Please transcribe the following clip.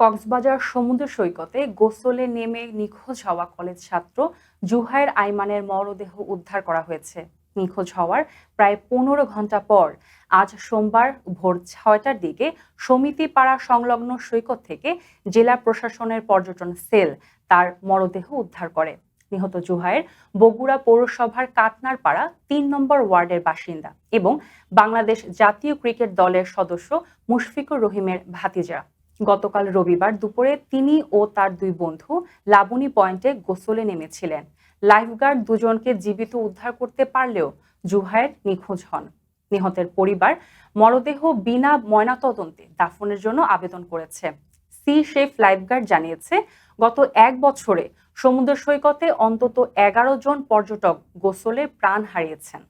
কক্সবাজার সমুদ্র সৈকতে গোসলে নেমে নিখোঁজ হওয়া কলেজ ছাত্র জুহায়ের আইমানের মরদেহ উদ্ধার করা হয়েছে। নিখোঁজ হওয়ার প্রায় পনেরো ঘণ্টা পর আজ সোমবার ভোর ছয়টার দিকে সমিতিপাড়া সংলগ্ন সৈকত থেকে জেলা প্রশাসনের পর্যটন সেল তার মরদেহ উদ্ধার করে। নিহত জুহায়ের বগুড়া পৌরসভার কাটনার পাড়া তিন নম্বর ওয়ার্ডের বাসিন্দা এবং বাংলাদেশ জাতীয় ক্রিকেট দলের সদস্য মুশফিকুর রহিমের ভাতিজা। গতকাল রবিবার দুপুরে তিনি ও তার দুই বন্ধু লাবণী পয়েন্টে গোসলে নেমেছিলেন। লাইফগার্ড দুজনকে জীবিত উদ্ধার করতে পারলেও জুহায়ের নিখোঁজ হন। নিহতের পরিবার মরদেহ বিনা ময়নাতদন্তে দাফনের জন্য আবেদন করেছে। সি শেফ লাইফগার্ড জানিয়েছে, গত এক বছরে সমুদ্র সৈকতে অন্তত এগারো জন পর্যটক গোসলে প্রাণ হারিয়েছেন।